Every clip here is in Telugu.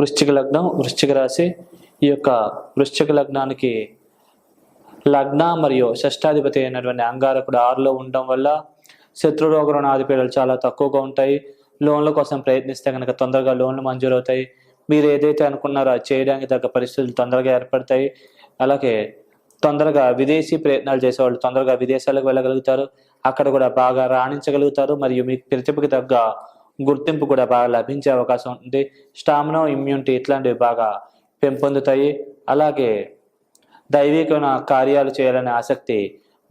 వృశ్చిక లగ్నం వృశ్చిక రాశి ఈ యొక్క వృశ్చిక లగ్నానికి లగ్న మరియు షష్టాధిపతి అయినటువంటి అంగారకుడు ఆరులో ఉండడం వల్ల శత్రురోగ రుణాధిపీడలు చాలా తక్కువగా ఉంటాయి. లోన్ల కోసం ప్రయత్నిస్తే కనుక తొందరగా లోన్లు మంజూరు అవుతాయి మీరు ఏదైతే అనుకున్నారో అది చేయడానికి తగ్గ పరిస్థితులు తొందరగా ఏర్పడతాయి. అలాగే తొందరగా విదేశీ ప్రయత్నాలు చేసేవాళ్ళు తొందరగా విదేశాలకు వెళ్ళగలుగుతారు. అక్కడ కూడా బాగా రాణించగలుగుతారు. మరియు మీ ప్రతిభకి తగ్గ గుర్తింపు కూడా బాగా లభించే అవకాశం ఉంటుంది స్టామినా ఇమ్యూనిటీ ఇట్లాంటివి బాగా పెంపొందుతాయి. అలాగే దైవికమైన కార్యాలు చేయాలనే ఆసక్తి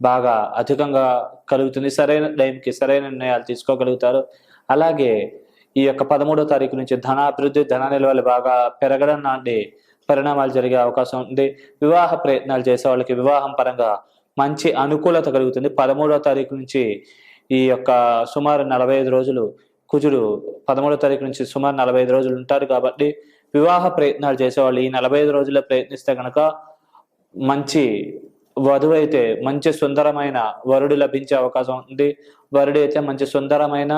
బాగా అధికంగా కలుగుతుంది. సరైన టైంకి సరైన నిర్ణయాలు తీసుకోగలుగుతారు. అలాగే ఈ యొక్క పదమూడో తారీఖు నుంచి ధనాభివృద్ధి ధన నిల్వలు బాగా పెరగడం లాంటి పరిణామాలు జరిగే అవకాశం ఉంది. వివాహ ప్రయత్నాలు చేసే వాళ్ళకి వివాహం పరంగా మంచి అనుకూలత కలుగుతుంది. పదమూడో తారీఖు నుంచి ఈ యొక్క సుమారు నలభై ఐదు రోజులు కుజుడు పదమూడో తారీఖు నుంచి సుమారు నలభై ఐదు రోజులు ఉంటారు కాబట్టి వివాహ ప్రయత్నాలు చేసేవాళ్ళు. ఈ నలభై ఐదు రోజుల్లో ప్రయత్నిస్తే కనుక మంచి వధువు అయితే మంచి సుందరమైన వరుడు లభించే అవకాశం ఉంది. వరుడు అయితే మంచి సుందరమైన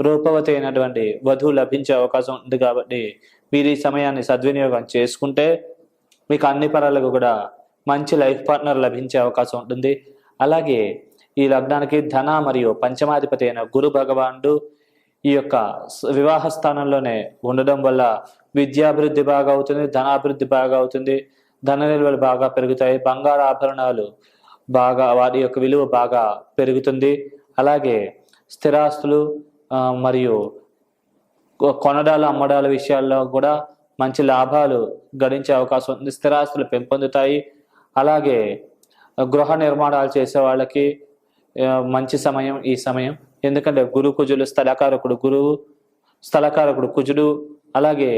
రూపవతి అయినటువంటి వధువు లభించే అవకాశం ఉంది కాబట్టి మీరు ఈ సమయాన్ని సద్వినియోగం చేసుకుంటే మీకు అన్ని పరాలకు కూడా మంచి లైఫ్ పార్ట్నర్ లభించే అవకాశం ఉంటుంది. అలాగే ఈ లగ్నానికి ధన మరియు పంచమాధిపతి అయిన గురు భగవానుడు ఈ యొక్క వివాహ స్థానంలోనే ఉండడం వల్ల విద్యాభివృద్ధి బాగా అవుతుంది ధనాభివృద్ధి బాగా అవుతుంది ధన నిల్వలు బాగా పెరుగుతాయి బంగారు ఆభరణాలు బాగా వారి యొక్క విలువ బాగా పెరుగుతుంది. అలాగే స్థిరాస్తులు మరియు కొనడాలు అమ్మడాల విషయాల్లో కూడా మంచి లాభాలు గడించే అవకాశం ఉంది. స్థిరాస్తులు పెంపొందుతాయి. అలాగే గృహ నిర్మాణాలు చేసే వాళ్ళకి మంచి సమయం ఈ సమయం ఎందుకంటే గురు కుజులు స్థలకారకుడు గురువు స్థలకారకుడు కుజుడు అలాగే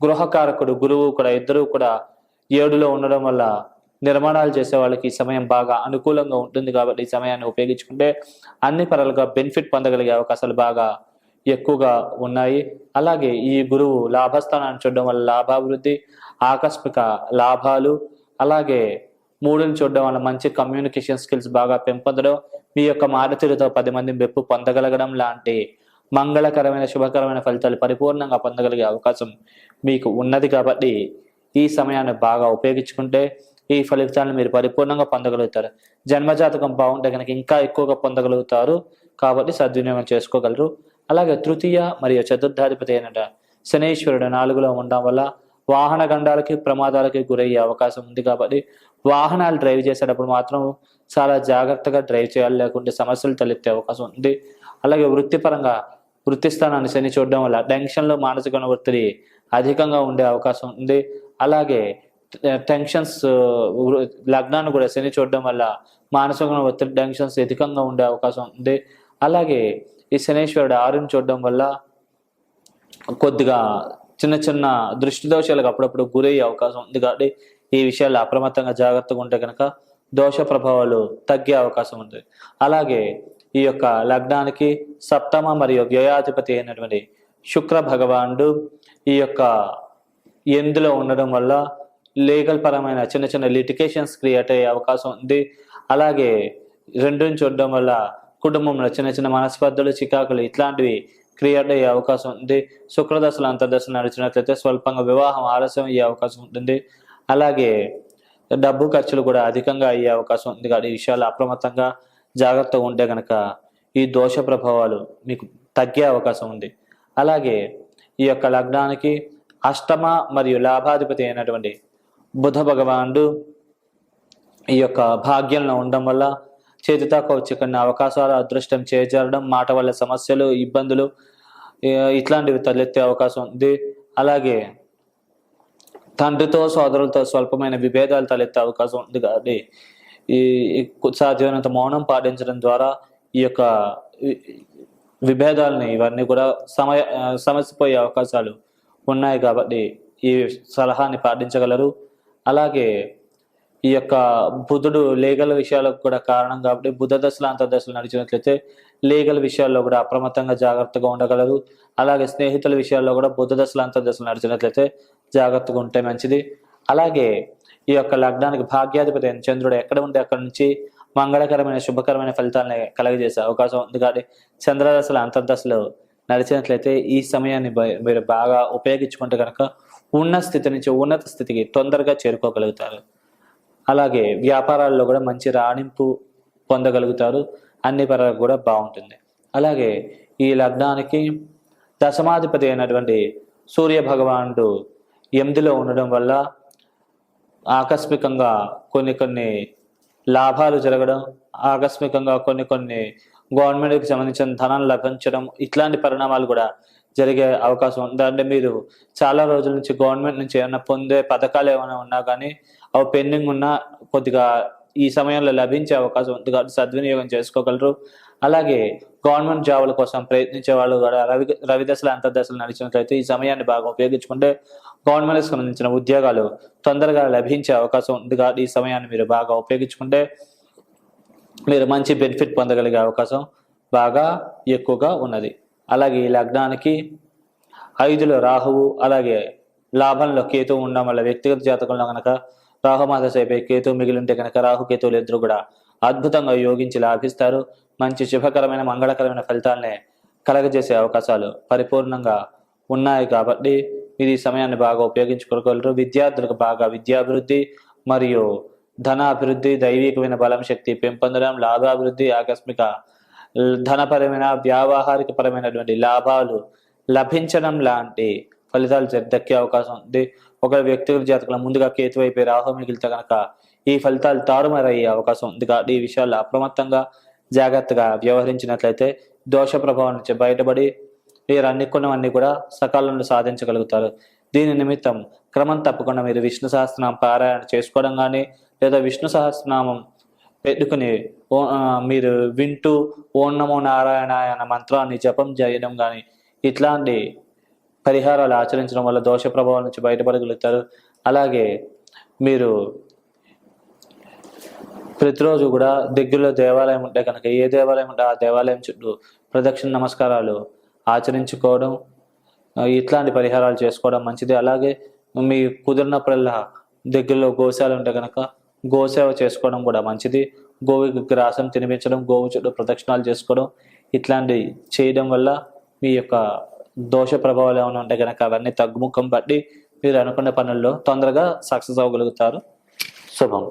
గృహకారకుడు గురువు కూడా ఇద్దరు కూడా ఏడులో ఉండడం వల్ల నిర్మాణాలు చేసే వాళ్ళకి ఈ సమయం బాగా అనుకూలంగా ఉంటుంది కాబట్టి ఈ సమయాన్ని ఉపయోగించుకుంటే అన్ని పరాలుగా బెనిఫిట్ పొందగలిగే అవకాశాలు బాగా ఎక్కువగా ఉన్నాయి. అలాగే ఈ గురువు లాభస్థానాన్ని చూడడం వల్ల లాభాభివృద్ధి ఆకస్మిక లాభాలు అలాగే మూడుని చూడడం వల్ల మంచి కమ్యూనికేషన్ స్కిల్స్ బాగా పెంపొందడం మీ యొక్క మారుతులతో పది మంది మెప్పు పొందగలగడం లాంటి మంగళకరమైన శుభకరమైన ఫలితాలు పరిపూర్ణంగా పొందగలిగే అవకాశం మీకు ఉన్నది కాబట్టి ఈ సమయాన్ని బాగా ఉపయోగించుకుంటే ఈ ఫలితాలను మీరు పరిపూర్ణంగా పొందగలుగుతారు. జన్మజాతకం బాగుంటే కనుక ఇంకా ఎక్కువగా పొందగలుగుతారు కాబట్టి సద్వినియోగం చేసుకోగలరు. అలాగే తృతీయ మరియు చతుర్థాధిపతి అయిన శనేశ్వరుడు నాలుగులో ఉండడం వల్ల వాహన గండాలకి ప్రమాదాలకి గురయ్యే అవకాశం ఉంది కాబట్టి వాహనాలు డ్రైవ్ చేసేటప్పుడు మాత్రం చాలా జాగ్రత్తగా డ్రైవ్ చేయాలి లేకుంటే సమస్యలు తలెత్తే అవకాశం ఉంది. అలాగే వృత్తిపరంగా వృత్తి స్థానాన్ని శని చూడడం వల్ల టెన్షన్లో మానసిక ఒత్తిడి అధికంగా ఉండే అవకాశం ఉంది. అలాగే టెన్షన్స్ లగ్నాన్ని కూడా శని చూడడం వల్ల మానసిక ఒత్తిడి టెన్షన్స్ అధికంగా ఉండే అవకాశం ఉంది. అలాగే ఈ శనేశ్వరుడు ఆరుని చూడడం వల్ల కొద్దిగా చిన్న చిన్న దృష్టి దోషాలకు అప్పుడప్పుడు గురయ్యే అవకాశం ఉంది. కాబట్టి ఈ విషయాల్లో అప్రమత్తంగా జాగ్రత్తగా ఉంటే కనుక దోష ప్రభావాలు తగ్గే అవకాశం ఉంది. అలాగే ఈ యొక్క లగ్నానికి సప్తమ మరియు వ్యయాధిపతి అయినటువంటి శుక్ర భగవానుడు ఈ యొక్క ఎందులో ఉండడం వల్ల లీగల్ పరమైన చిన్న చిన్న లిటికేషన్స్ క్రియేట్ అయ్యే అవకాశం ఉంది. అలాగే రెండుని చూడడం వల్ల కుటుంబంలో చిన్న చిన్న మనస్పర్ధలు చికాకులు ఇట్లాంటివి క్రియేట్ అయ్యే అవకాశం ఉంది. శుక్రదశలు అంతర్దశలు నడిచినట్లయితే స్వల్పంగా వివాహం ఆలస్యం అయ్యే అవకాశం ఉంటుంది. అలాగే డబ్బు ఖర్చులు కూడా అధికంగా అయ్యే అవకాశం ఉంది. కాబట్టి ఈ విషయాలు అప్రమత్తంగా జాగ్రత్తగా ఉంటే కనుక ఈ దోష ప్రభావాలు మీకు తగ్గే అవకాశం ఉంది. అలాగే ఈ యొక్క లగ్నానికి అష్టమ మరియు లాభాధిపతి అయినటువంటి బుధ భగవానుడు ఈ యొక్క భాగ్యంలో ఉండడం వల్ల చేతితో వచ్చే కొన్ని అవకాశాలు అదృష్టం చేజారడం మాట వల్ల సమస్యలు ఇబ్బందులు ఇట్లాంటివి తలెత్తే అవకాశం ఉంది. అలాగే తండ్రితో సోదరులతో స్వల్పమైన విభేదాలు తలెత్తే అవకాశం ఉంది కాబట్టి ఈ సాధ్యమైనంత మౌనం పాటించడం ద్వారా ఈ యొక్క విభేదాలని ఇవన్నీ కూడా సమయ సమస్యపోయే అవకాశాలు ఉన్నాయి కాబట్టి ఈ సలహాని పాటించగలరు. అలాగే ఈ యొక్క బుధుడు లీగల్ విషయాలకు కూడా కారణం కాబట్టి బుధ దశలు అంతర్దశలు నడిచినట్లయితే లీగల్ విషయాల్లో కూడా అప్రమత్తంగా జాగ్రత్తగా ఉండగలరు. అలాగే స్నేహితుల విషయాల్లో కూడా బుధ దశలు అంతర్దశలు నడిచినట్లయితే జాగ్రత్తగా ఉంటే మంచిది. అలాగే ఈ యొక్క లగ్నానికి భాగ్యాధిపతి అయిన చంద్రుడు ఎక్కడ ఉంటే అక్కడ నుంచి మంగళకరమైన శుభకరమైన ఫలితాలను కలగజేసే అవకాశం ఉంది. కాబట్టి చంద్రదశలు అంతర్దశలు నడిచినట్లయితే ఈ సమయాన్ని బ- మీరు బాగా ఉపయోగించుకుంటే కనుక ఉన్న స్థితి నుంచి ఉన్నత స్థితికి తొందరగా చేరుకోగలుగుతారు. అలాగే వ్యాపారాల్లో కూడా మంచి రాణింపు పొందగలుగుతారు. అన్ని పరాలకు కూడా బాగుంటుంది. అలాగే ఈ లగ్నానికి దశమాధిపతి అయినటువంటి సూర్య భగవానుడు ఎనిమిదిలో ఉండడం వల్ల ఆకస్మికంగా కొన్ని కొన్ని లాభాలు జరగడం ఆకస్మికంగా కొన్ని కొన్ని గవర్నమెంట్కి సంబంధించిన ధనం లభించడం ఇట్లాంటి పరిణామాలు కూడా జరిగే అవకాశం ఉంది. అంటే మీరు చాలా రోజుల నుంచి గవర్నమెంట్ నుంచి ఏమైనా పొందే పథకాలు ఏమైనా ఉన్నా కానీ అవి పెండింగ్ ఉన్నా కొద్దిగా ఈ సమయంలో లభించే అవకాశం ఉంది కాబట్టి సద్వినియోగం చేసుకోగలరు. అలాగే గవర్నమెంట్ జాబుల కోసం ప్రయత్నించే వాళ్ళు కూడా రవి రవి దశలు అంతర్దశలు నడిచినట్లయితే ఈ సమయాన్ని బాగా ఉపయోగించుకుంటే గవర్నమెంట్కి సంబంధించిన ఉద్యోగాలు తొందరగా లభించే అవకాశం ఉంది కాబట్టి ఈ సమయాన్ని మీరు బాగా ఉపయోగించుకుంటే మీరు మంచి బెనిఫిట్ పొందగలిగే అవకాశం బాగా ఎక్కువగా ఉన్నది. అలాగే ఈ లగ్నానికి ఐదులో రాహువు అలాగే లాభంలో కేతు ఉండడం వల్ల వ్యక్తిగత జాతకంలో కనుక రాహుమాత సేపే కేతు మిగిలి ఉంటే కనుక రాహు కేతువులు ఇద్దరు కూడా అద్భుతంగా యోగించి లాభిస్తారు. మంచి శుభకరమైన మంగళకరమైన ఫలితాలనే కలగజేసే అవకాశాలు పరిపూర్ణంగా ఉన్నాయి కాబట్టి మీరు ఈ సమయాన్ని బాగా ఉపయోగించుకోగలరు. విద్యార్థులకు బాగా విద్యాభివృద్ధి మరియు ధనాభివృద్ధి దైవికమైన బలం శక్తి పెంపొందడం లాభాభివృద్ధి ఆకస్మిక ధనపరమైన వ్యావహారిక పరమైనటువంటి లాభాలు లభించడం లాంటి ఫలితాలు దక్కే అవకాశం ఉంది. ఒక వ్యక్తిగత జాతకుల ముందుగా కేతు వైపు రాహు మిగిలితే కనుక ఈ ఫలితాలు తారుమారయ్యే అవకాశం ఉంది. కాబట్టి ఈ విషయాల్లో అప్రమత్తంగా జాగ్రత్తగా వ్యవహరించినట్లయితే దోష ప్రభావం నుంచి బయటపడి మీరు అనుకున్నవన్నీ కూడా సకాలంలో సాధించగలుగుతారు. దీని నిమిత్తం క్రమం తప్పకుండా మీరు విష్ణు సహస్రనామం పారాయణ చేసుకోవడం కానీ లేదా విష్ణు సహస్రనామం పెట్టుకుని ఓ- మీరు వింటూ ఓం నమో నారాయణ అన్న మంత్రాన్ని జపం చేయడం కానీ ఇట్లాంటి పరిహారాలు ఆచరించడం వల్ల దోష ప్రభావం నుంచి బయటపడగలుగుతారు. అలాగే మీరు ప్రతిరోజు కూడా దగ్గరలో దేవాలయం ఉంటే కనుక ఏ దేవాలయం ఉంటే ఆ దేవాలయం చుట్టూ ప్రదక్షిణ నమస్కారాలు ఆచరించుకోవడం ఇట్లాంటి పరిహారాలు చేసుకోవడం మంచిది. అలాగే మీ కుదిరినప్పుడల్లా దగ్గరలో గోశాల ఉంటే కనుక గోసేవ చేసుకోవడం కూడా మంచిది. గోవుకి గ్రాసం తినిపించడం గోవు చుట్టూ ప్రదక్షిణాలు చేసుకోవడం ఇట్లాంటి చేయడం వల్ల మీ యొక్క దోష ప్రభావాలు ఏమైనా ఉంటే కనుక అవన్నీ తగ్గుముఖం పట్టి మీరు అనుకున్న పనుల్లో తొందరగా సక్సెస్ అవ్వగలుగుతారు. శుభం.